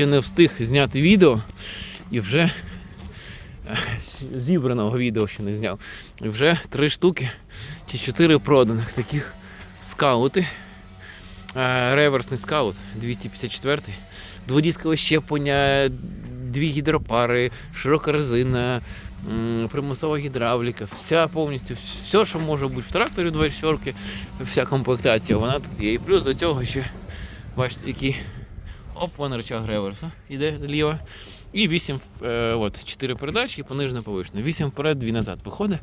ще не встиг зняти відео і вже е, зібраного відео ще не зняв. І вже три штуки чи чотири проданих таких скаути. Е, Реверсний скаут 254. Дводіскове щеплення, дві гідропари, широка резина, примусова гідравліка, вся повністю, все, що може бути в тракторі 24, вся комплектація, вона тут є. І плюс до цього ще, бачите, які оп, вон рычаг реверса іде зліва. І 8, е, от, 4 передачі і понижена повишена. 8 вперед, 2 назад виходить.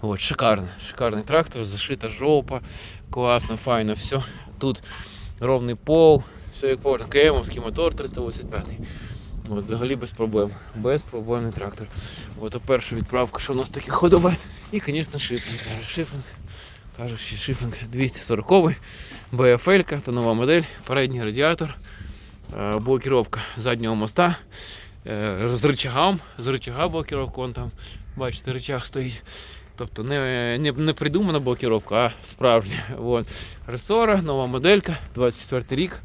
От, шикарно, шикарний трактор, зашита жопа, класно, файно, все. Тут ровний пол, все як положено. КМовський мотор 385. От, взагалі без проблем. Безпроблемний трактор. От, а перша відправка, що у нас таке ходове. І, звісно, шифінг. Шифінг. Кажуть, що шифінг 240 БФЛ, то нова модель, передній радіатор, е, блокіровка заднього моста е, з рычагом, з рычага блокіровка, вон там, бачите, рычаг стоїть. Тобто не, не, не придумана блокіровка, а справжня. От. Ресора, нова моделька, 24 рік.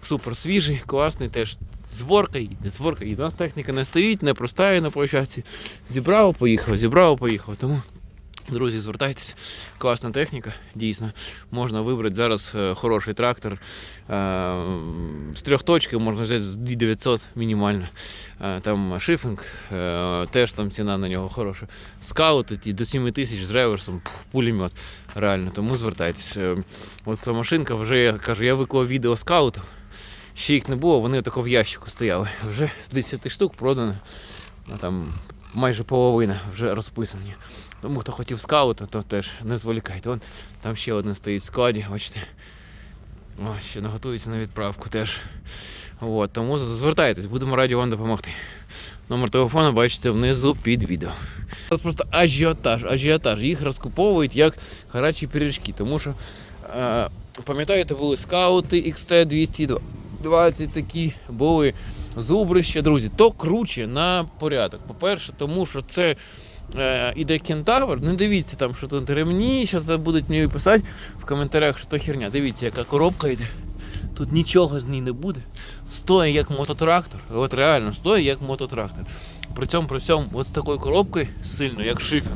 Супер свіжий, класний, теж зборка їде, зборка їде. У нас техніка не стоїть, не простає на площадці. Зібрав, поїхав, зібрав, поїхав. Тому, друзі, звертайтесь. Класна техніка, дійсно. Можна вибрати зараз е, хороший трактор. Е, з трьох точки можна взяти з 2900 мінімально. Е, Там шифінг, теж там ціна на нього хороша. Скаути ті до 7 тисяч з реверсом, пулемет. Реально, тому звертайтесь. Е, От ця машинка вже я кажу, я виклав відео скаутів. Ще їх не було, вони тако в ящику стояли. Вже з 10 штук продано. Ну, там майже половина вже розписані. Тому хто хотів скаута, то теж не зволікайте. Вон, там ще один стоїть в складі, бачите. О, ще наготується на відправку теж. От, тому звертайтесь, будемо раді вам допомогти. Номер телефону бачите внизу під відео. Зараз просто ажіотаж, ажіотаж. Їх розкуповують як гарячі пиріжки, тому що е, пам'ятаєте, були скаути XT 220 такі, були зубрища, друзі. То круче на порядок. По-перше, тому що це іде кентавр. Не дивіться там, що тут ремні. Зараз будуть мені писати в коментарях, що то херня. Дивіться, яка коробка йде. Тут нічого з ній не буде. Стоїть як мототрактор. От реально стоїть як мототрактор. При цьому при всьому от з такою коробкою сильно, як шифер.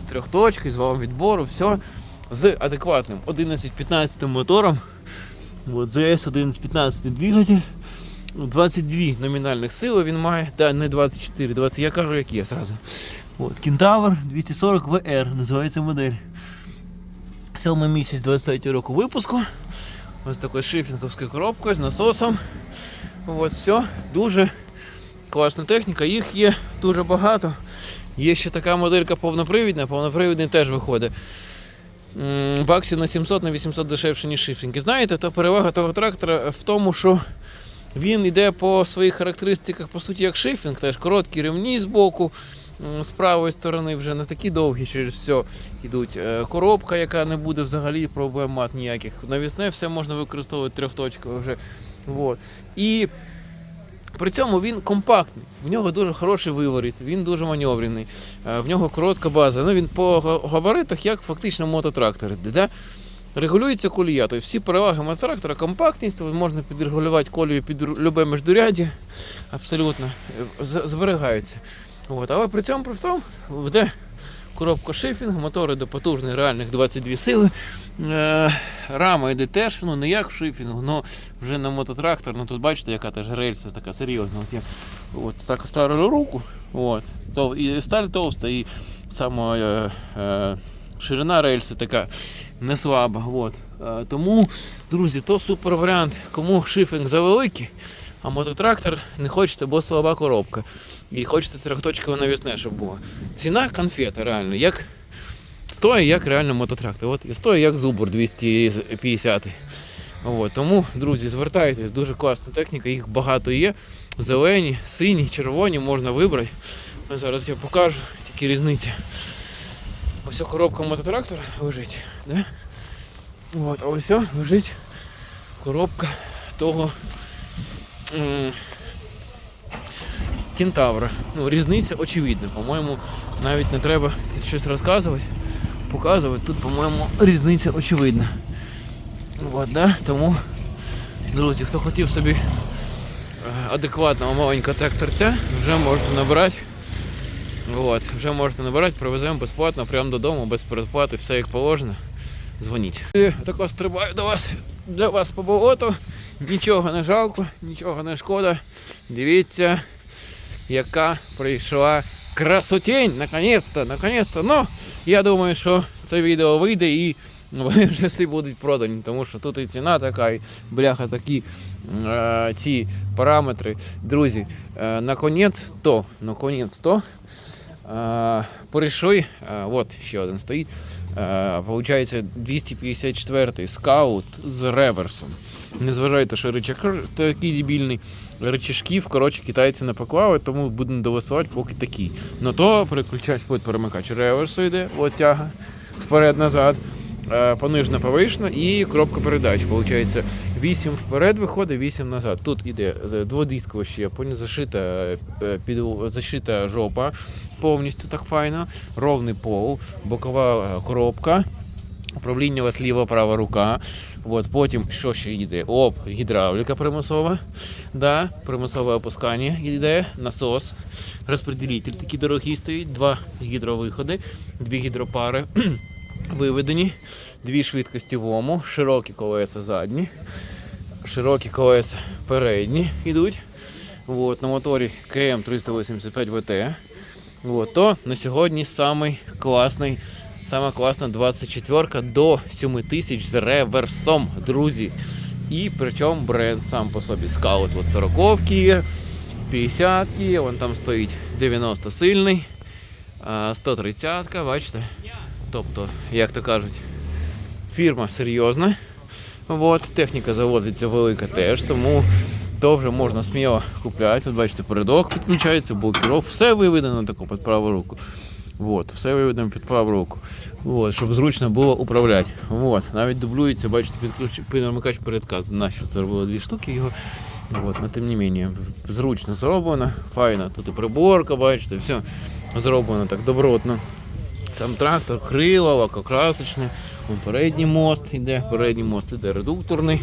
З трьох точки, з валом відбору, все з адекватним 11-15 мотором. От ZS 1115 двигатель. 22 номінальних сили він має, та не 24, 20, я кажу, як є зразу. От, Кентавр 240 VR називається модель. Сьомий місяць 23 року випуску. Ось такою шифінговською коробкою з насосом. От, все, дуже класна техніка, їх є дуже багато. Є ще така моделька повнопривідна, повнопривідний теж виходить. Баксів на 700 на 800 дешевше, ніж шифінги. Знаєте, то перевага того трактора в тому, що він йде по своїх характеристиках, по суті, як шифінг, теж короткі ремні з боку, з правої сторони вже не такі довгі, через все йдуть. Е, Коробка, яка не буде взагалі проблем мат ніяких. Навісне все можна використовувати трьохточково вже. Вот. І при цьому він компактний, в нього дуже хороший виворіт, він дуже маневрений, е, в нього коротка база. Ну він по габаритах як фактично мототрактор. Да? Регулюється колія. Тобто всі переваги мототрактора, компактність, можна підрегулювати колію під любе міждуряддя, абсолютно е, зберігаються. От. Але при цьому при тому йде коробка шифінг, мотори до потужних реальних 22 сили. Е, рама йде теж, ну не як в шифінгу, але вже на мототрактор. Ну тут бачите, яка теж рельса така серйозна. От я от так ставлю руку, от, то, і сталь товста, і сама е, е, ширина рельси така не слаба. От. Е, тому, друзі, то супер варіант. Кому шифінг завеликий, а мототрактор не хочете, бо слаба коробка. І хочете трьохточкове навісне, щоб було. Ціна конфета, реально. Як стоїть як реально мототрактор. От, і стоїть як зубр 250. От, тому, друзі, звертайтесь, дуже класна техніка, їх багато є. Зелені, сині, червоні можна вибрати. Ось Зараз я покажу, тільки різниця. Ось коробка мототрактора лежить. Да? От, а ось лежить коробка того кентавра. Ну, різниця очевидна. По-моєму, навіть не треба щось розказувати, показувати. Тут, по-моєму, різниця очевидна. От, да? Тому, друзі, хто хотів собі е, адекватного маленького тракторця вже можете набирати. От, вже можете набирати, привеземо безплатно, прямо додому, без передплати, все як положено. Дзвоніть. І тако стрибаю до вас для вас по болоту. Нічого не жалко, нічого не шкода. Дивіться, яка прийшла красотень, наконец-то, наконец-то. Ну, я думаю, що це відео вийде і вони вже всі будуть продані, тому що тут і ціна така, і бляха такі е, ці параметри. Друзі, е, наконець то, наконець то. Е, прийшли, е, от ще один стоїть. Е, Получається 254-й скаут з реверсом. Не зважайте, що ричак такий дебільний. Рычажків, коротше, китайці не поклали, тому будемо довисувати поки такі. Ну то переключач перемикач реверсу йде, отяга вперед-назад. Е, Понижна повишена і коробка передач. Получається 8 вперед виходить, 8 назад. Тут іде дводискове щеплення, зашита, е, під, зашита жопа повністю так файно, ровний пол, бокова е, коробка. Управління у вас ліва права рука. От, потім що ще йде? Оп, гідравліка примусова. Да, примусове опускання йде, насос, розподілитель такий дорогий стоїть, два гідровиходи, дві гідропари виведені, дві швидкості в ому, широкі колеса задні, широкі колеса передні йдуть. От, на моторі КМ 385 ВТ. От, то на сьогодні самий класний, сама класна 24 до 7 тисяч з реверсом, друзі. І причому бренд сам по собі скаут. От 40 є, 50 є, вон там стоїть 90 сильний, а 130, бачите? Тобто, як то кажуть, фірма серйозна. От, техніка завозиться велика теж, тому то вже можна сміло купляти. От бачите, передок підключається, блокірок, все виведено тако під праву руку. От, все виведено під праву руку. От, щоб зручно було управляти. От, навіть дублюється, бачите, підключ... передказ. Нащо це робило дві штуки його. От, але тим не менше, зручно зроблено, файно. Тут і приборка, бачите, все зроблено так добротно. Сам трактор, крила, лакокрасочне, Вон передній мост йде, передній мост іде редукторний,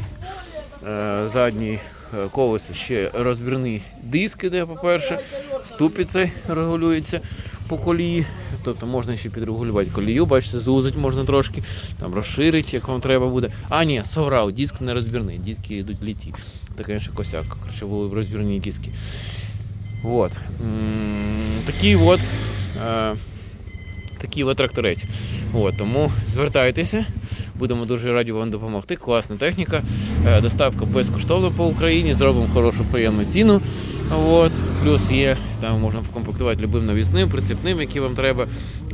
е, задній е, колесо ще розбірний диск іде, по-перше, ступиці регулюється по колії, тобто можна ще підрегулювати колію, бачите, зузить можна трошки, там розширити, як вам треба буде. А, ні, соврав, диск не розбірний, диски йдуть літі. Це, звісно, косяк, краще були розбірні диски. Вот. Такий от. Такий от тракторець. От, тому звертайтеся, будемо дуже раді вам допомогти. Класна техніка. Е, Доставка безкоштовна по Україні, зробимо хорошу приємну ціну. От. Плюс є, там можна вкомплектувати любим навісним, прицепним, який вам треба.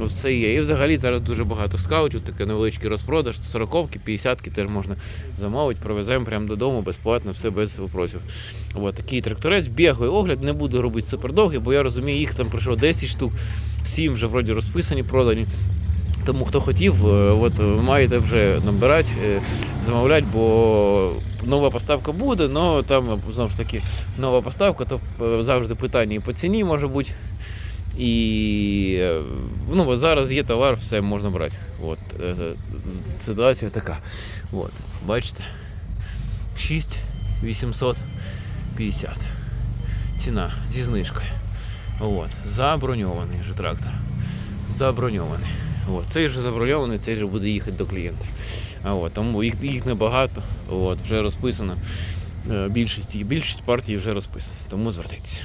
Все є. І взагалі зараз дуже багато скаутів, такий невеличкий розпродаж, 40-ки, 50-ки теж можна замовити, привеземо прямо додому безплатно, все без вопросів. От такий тракторець, бігає огляд, не буду робити супердовгий, бо я розумію, їх там прийшло 10 штук, 7 вже вроді розписані, продані. Тому хто хотів, е, от е, маєте вже набирати, е, замовляти, бо нова поставка буде, але там знову ж таки нова поставка, то завжди питання і по ціні може бути. І ну, зараз є товар, все можна брати. От, ситуація така. От, бачите? 6850. Ціна зі знижкою. От, заброньований вже трактор. Заброньований. От, цей вже заброльований, цей вже буде їхати до клієнта. А от, тому їх, їх небагато, от, вже розписано. Е, Більшість, більшість партій вже розписано. Тому звертайтеся.